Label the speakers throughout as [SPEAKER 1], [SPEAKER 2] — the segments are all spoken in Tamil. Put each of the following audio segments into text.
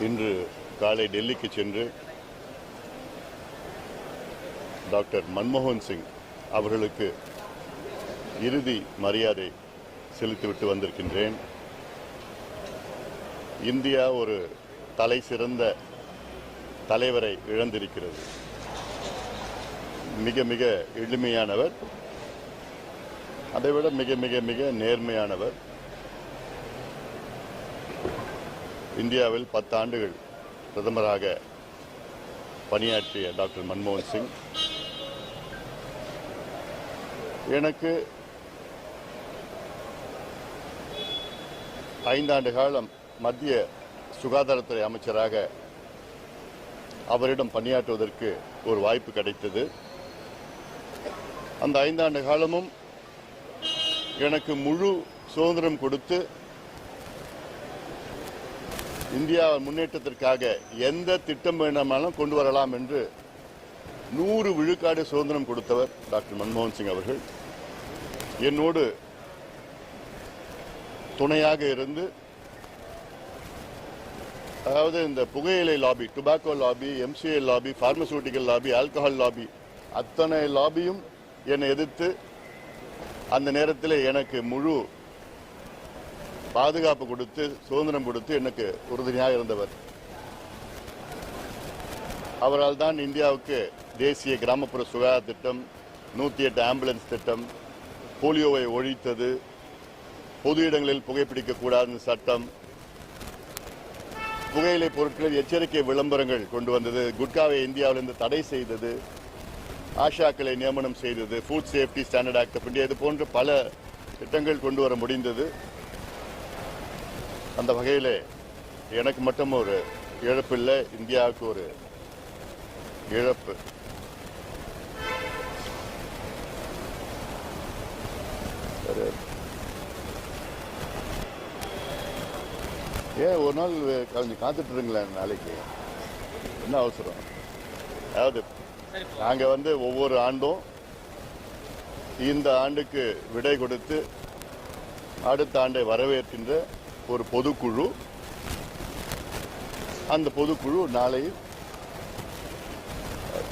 [SPEAKER 1] இன்று காலை டெல்லிக்கு சென்று டாக்டர் மன்மோகன் சிங் அவர்களுக்கு இறுதி மரியாதை செலுத்திவிட்டு வந்திருக்கின்றேன். இந்தியா ஒரு தலை சிறந்த தலைவரை இழந்திருக்கிறது. மிக மிக எளிமையானவர். அதைவிட மிக மிக மிக நேர்மையானவர். இந்தியாவில் பத்து ஆண்டுகள் பிரதமராக பணியாற்றிய டாக்டர் மன்மோகன் சிங். எனக்கு ஐந்தாண்டு காலம் மத்திய சுகாதாரத்துறை அமைச்சராக அவரிடம் பணியாற்றுவதற்கு ஒரு வாய்ப்பு கிடைத்தது. அந்த ஐந்தாண்டு காலமும் எனக்கு முழு சுதந்திரம் கொடுத்து இந்தியா முன்னேற்றத்திற்காக எந்த திட்டம் வேண்டுமானாலும் கொண்டு வரலாம் என்று நூறு விழுக்காடு சுதந்திரம் கொடுத்தவர் டாக்டர் மன்மோகன் சிங் அவர்கள். என்னோடு துணையாக இருந்து அதாவது இந்த புகையிலை lobby tobacco lobby MCA lobby pharmaceutical lobby alcohol lobby அத்தனை லாபியும் என்னை எதிர்த்து அந்த நேரத்தில் எனக்கு முழு பாதுகாப்பு கொடுத்து சுதந்திரம் கொடுத்து எனக்கு உறுதுணையாக இருந்தவர். அவரால் தான் இந்தியாவுக்கு தேசிய கிராமப்புற சுகாதார திட்டம் நூற்றி எட்டு ஆம்புலன்ஸ் திட்டம் போலியோவை ஒழித்தது பொது இடங்களில் புகைப்பிடிக்க கூடாதுன்னு சட்டம் புகையிலை பொருட்களில் எச்சரிக்கை விளம்பரங்கள் கொண்டு வந்தது குட்காவை இந்தியாவிலிருந்து தடை செய்தது ஆஷாக்களை நியமனம் செய்தது food safety standard act of India இது போன்ற பல திட்டங்கள் கொண்டு வர முடிந்தது. அந்த வகையில் எனக்கு மட்டும் ஒரு இழப்பு இல்லை இந்தியாவுக்கு ஒரு இழப்பு. ஏன் ஒரு நாள் கொஞ்சம் காத்துட்டு இருங்களேன் நாளைக்கு? என்ன அவசரம்? அதாவது நாங்கள் வந்து ஒவ்வொரு ஆண்டும் இந்த ஆண்டுக்கு விடை கொடுத்து அடுத்த ஆண்டை வரவேற்கின்ற ஒரு பொதுக்குழு. அந்த பொதுக்குழு நாளை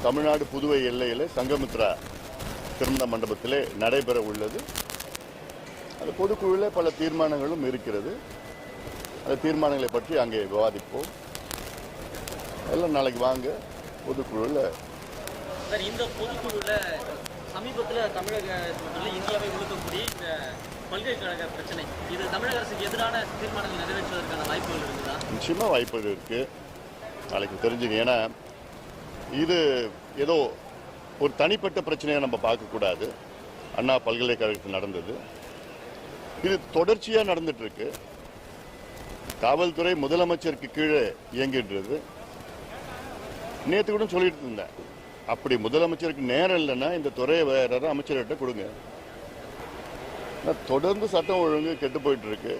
[SPEAKER 1] தமிழ்நாடு புதுவை எல்லையில் சங்கமித்ரா திருமண மண்டபத்திலே நடைபெற உள்ளது. அந்த பொதுக்குழுவில் பல தீர்மானங்களும் இருக்கிறது. அந்த தீர்மானங்களை பற்றி அங்கே விவாதிப்போம். எல்லாம் நாளைக்கு வாங்க பொதுக்குழுவில்
[SPEAKER 2] சார் இந்த பொதுக்குழுவில் சமீபத்தில் தமிழக இந்தியாவை உழுக்கக்கூடிய இந்த பல்கலைக்கழக பிரச்சனை. இது தமிழக அரசுக்கு எதிரான தீர்மானங்கள் நிறைவேற்றுவதற்கான வாய்ப்புகள் இருக்குதா?
[SPEAKER 1] நிச்சயமாக வாய்ப்புகள் இருக்கு. நாளைக்கு தெரிஞ்சுங்க ஏன்னா இது ஏதோ ஒரு தனிப்பட்ட பிரச்சனையை நம்ம பார்க்கக்கூடாது. அண்ணா பல்கலைக்கழகத்தில் நடந்தது. இது தொடர்ச்சியாக நடந்துட்டு இருக்கு காவல்துறை முதலமைச்சருக்கு கீழே இயங்கின்றது. நேற்று கூட சொல்லிட்டு இருந்தேன். அப்படி முதலமைச்சருக்கு நேரம் இல்லைன்னா இந்த துறையை வேற அமைச்சர்கிட்ட கொடுங்க. தொடர்ந்து சட்டம் ஒழுங்கு கெட்டு போயிட்டு இருக்கு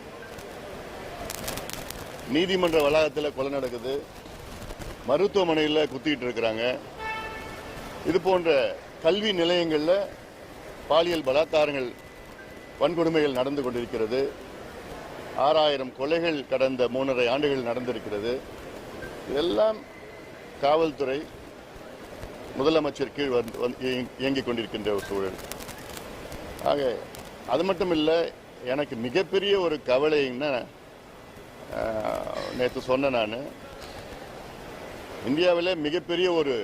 [SPEAKER 1] நீதிமன்ற வளாகத்தில் கொலை நடக்குது. மருத்துவமனையில் குத்திக்கிட்டு இருக்கிறாங்க. இது போன்ற கல்வி நிலையங்களில் பாலியல் பலாத்காரங்கள் வன்கொடுமைகள் நடந்து கொண்டிருக்கிறது. ஆறாயிரம் கொலைகள் கடந்த மூன்றரை ஆண்டுகள் நடந்திருக்கிறது. இதெல்லாம் காவல்துறை முதலமைச்சர் கீழ் வந்து இயங்கிக் கொண்டிருக்கின்ற ஒரு சூழல். ஆக அது மட்டும் இல்லை எனக்கு மிகப்பெரிய ஒரு கவலைன்னா நேற்று சொன்னேன் நான். இந்தியாவில் மிகப்பெரிய ஒரு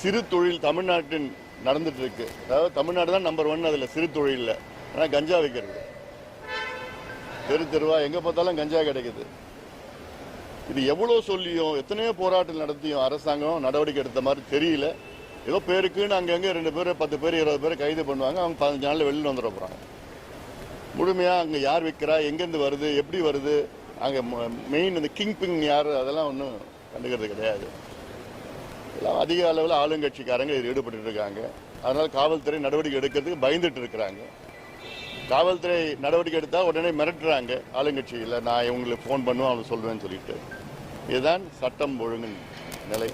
[SPEAKER 1] சிறு தொழில் தமிழ்நாட்டின் நடந்துட்டு இருக்கு அதாவது தமிழ்நாடு தான் நம்பர் ஒன் அதில் சிறு தொழிலில். ஆனால் கஞ்சா வைக்கிறது. தெரு தெருவா எங்கே பார்த்தாலும் கஞ்சா கிடைக்குது. இது எவ்வளோ சொல்லியும் எத்தனையோ போராட்டம் நடத்தியும் அரசாங்கம் நடவடிக்கை எடுத்த மாதிரி தெரியல. ஏதோ பேருக்குன்னு அங்கங்கே ரெண்டு பேர் பத்து பேர் இருபது பேர் கைது பண்ணுவாங்க. அவங்க பதினஞ்சு நாளில் வெளியில் வந்துட போகிறாங்க முழுமையாக அங்கே யார் விற்கிறா எங்கேருந்து வருது? எப்படி வருது? அங்கே மெயின் இந்த கிங் பிங் யார்? அதெல்லாம் ஒன்றும் கண்டுக்கிறது கிடையாது. எல்லாம் அதிக அளவில் ஆளுங்கட்சிக்காரங்க இதில் ஈடுபட்டு இருக்காங்க. அதனால் காவல்துறை நடவடிக்கை எடுக்கிறதுக்கு பயந்துட்டு இருக்கிறாங்க. காவல்துறை நடவடிக்கை எடுத்தால் உடனே மிரட்டுறாங்க. ஆளுங்கட்சியில் நான் இவங்களுக்கு ஃபோன் பண்ணுவேன் அவங்க சொல்லுவேன்னு சொல்லிட்டு. இதுதான் சட்டம் ஒழுங்கு நிலை.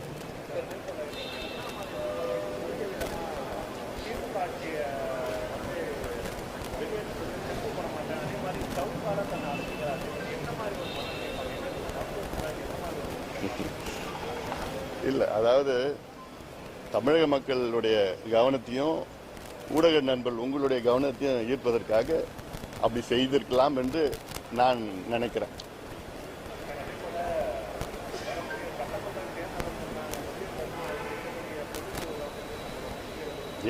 [SPEAKER 1] இல்லை அதாவது தமிழக மக்களுடைய கவனத்தையும் ஊடக நண்பர்கள் உங்களுடைய கவனத்தையும் ஈர்ப்பதற்காக அப்படி செய்திருக்கலாம் என்று நான் நினைக்கிறேன்.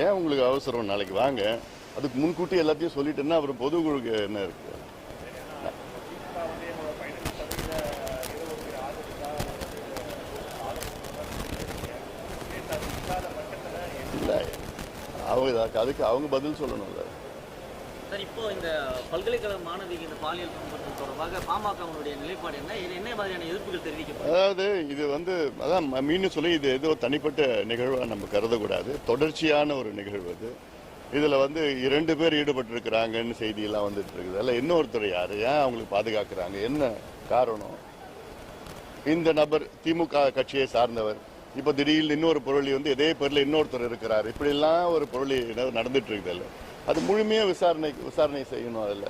[SPEAKER 1] ஏன் உங்களுக்கு அவசரம்? நாளைக்கு வாங்க. அதுக்கு முன்கூட்டி எல்லாத்தையும் சொல்லிட்டேன்னா அப்புறம் பொதுக்குழுக்கு என்ன இருக்கு இல்லை அவங்க அதுக்கு அவங்க பதில் சொல்லணும்ல.
[SPEAKER 2] சார் இப்போ இந்த பல்கலைக்கழக மாணவிக்கு இந்த பாலியல் துன்புறுத்தல் தொடர்பாக பாமகவினுடைய நிலைப்பாடு என்ன? இது என்ன மாதிரியான எதிர்ப்புகள் தெரிவிக்கப்படும்?
[SPEAKER 1] அதாவது இது வந்து அதான் மீண்டும் சொல்லி இது ஏதோ தனிப்பட்ட நிகழ்வாக நம்ம கருதக்கூடாது. தொடர்ச்சியான ஒரு நிகழ்வு அது. இதில் வந்து இரண்டு பேர் ஈடுபட்டிருக்கிறாங்கன்னு செய்தியெல்லாம் வந்துட்டு இருக்குது அதில் இன்னொருத்தர் யார்? ஏன் அவங்களுக்கு பாதுகாக்கிறாங்க? என்ன காரணம்? இந்த நபர் திமுக கட்சியை சார்ந்தவர். இப்போ திடீர்னு இன்னொரு பொருளி வந்து இதே பேரில் இன்னொருத்தர் இருக்கிறார். இப்படிலாம் ஒரு பொருளி நடந்துட்டு இருக்குது அது முழுமையாக விசாரணை விசாரணை செய்யணும் அதில்.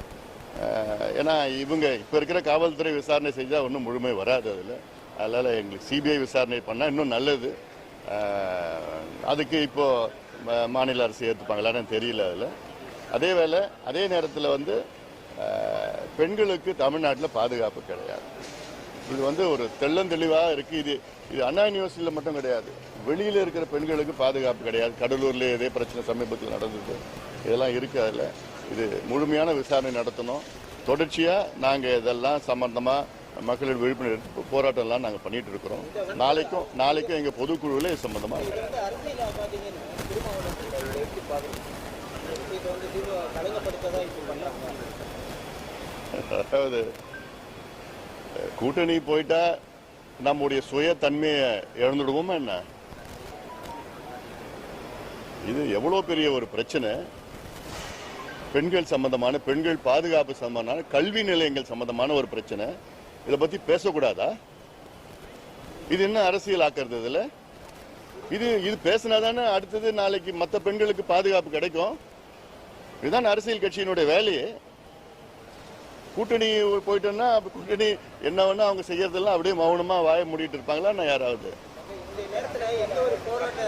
[SPEAKER 1] ஏன்னா இவங்க இப்போ இருக்கிற காவல்துறை விசாரணை செஞ்சால் ஒன்றும் முழுமை வராது அதில். அதனால் எங்களுக்கு சிபிஐ விசாரணை பண்ணால் இன்னும் நல்லது. அதுக்கு இப்போது மாநில அரசு ஏற்றுப்பாங்களான்னு தெரியல அதில். அதே வேலை அதே நேரத்தில் வந்து பெண்களுக்கு தமிழ்நாட்டில் பாதுகாப்பு கிடையாது. இது வந்து ஒரு தெள்ளந்தெளிவாக இருக்குது இது இது அண்ணா யூனிவர்சிட்டியில் மட்டும் கிடையாது. வெளியில் இருக்கிற பெண்களுக்கு பாதுகாப்பு கிடையாது. கடலூர்லேயே இதே பிரச்சனை சமீபத்தில் நடந்தது. இதெல்லாம் இருக்குது அதில். இது முழுமையான விசாரணை நடத்தணும். தொடர்ச்சியாக நாங்கள் இதெல்லாம் சம்பந்தமாக மக்களின் விழிப்புணர்வு போராட்டம்லாம் நாங்கள் பண்ணிட்டு இருக்கிறோம். நாளைக்கும் நாளைக்கும் எங்கள் பொதுக்குழுவில் இது
[SPEAKER 3] சம்மந்தமாக
[SPEAKER 1] அதாவது கூட்டணி போயிட்டா நம்முடைய சுய தன்மையை இழந்துடுவோமா என்ன? இது எவ்வளோ பெரிய ஒரு பிரச்சனை. பெண்கள் சம்பந்தமான பெண்கள் பாதுகாப்பு சம்பந்தமான கல்வி நிலையங்கள் சம்பந்தமான ஒரு பிரச்சனை. இதை பத்தி பேசக்கூடாதா? இது என்ன அரசியல் ஆக்கிறது இதுல? இது இது பேசினாதானே அடுத்தது நாளைக்கு மற்ற பெண்களுக்கு பாதுகாப்பு கிடைக்கும். இதுதான் அரசியல் கட்சியினுடைய வேலையே. கூட்டணி போயிட்டோன்னா அப்ப கூட்டணி என்ன வேணா அவங்க செய்யறதெல்லாம் அப்படியே மௌனமா வாய மூடிட்டு இருப்பாங்களா? நான் யாராவது.
[SPEAKER 3] இந்த நேரத்துல எந்த ஒரு போராட்ட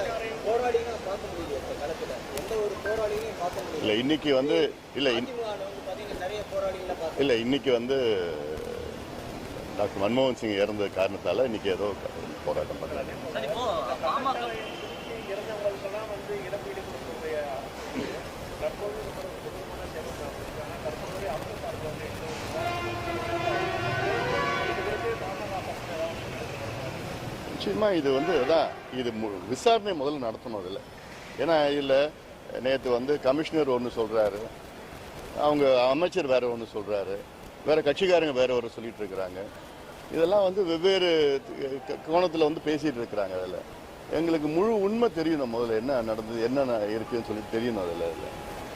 [SPEAKER 3] போராளியும் பார்க்க முடியல இந்த களத்துல எந்த ஒரு போராளியும் பார்க்க முடியல
[SPEAKER 1] இல்ல இன்னைக்கு வந்து இல்ல இல்ல இன்னைக்கு வந்து டாக்டர் மன்மோகன் சிங் இறந்த காரணத்தால இன்னைக்கு ஏதோ போராட்டம் பண்றாங்க.
[SPEAKER 2] பாமக
[SPEAKER 1] நிச்சயமா இது வந்து அதான் இது விசாரணை முதல்ல நடத்தணும் இதில் ஏன்னா இதில் நேற்று வந்து கமிஷனர் ஒன்று சொல்கிறாரு அவங்க அமைச்சர் வேற ஒன்று சொல்கிறாரு வேற கட்சிக்காரங்க வேற ஒரு சொல்லிட்டு இருக்கிறாங்க. இதெல்லாம் வந்து வெவ்வேறு கோணத்தில் வந்து பேசிகிட்டு இருக்கிறாங்க அதில். எங்களுக்கு முழு உண்மை தெரியணும் முதல்ல என்ன நடந்தது என்னென்ன இருக்குன்னு சொல்லி தெரியணும் அதில் அதில்.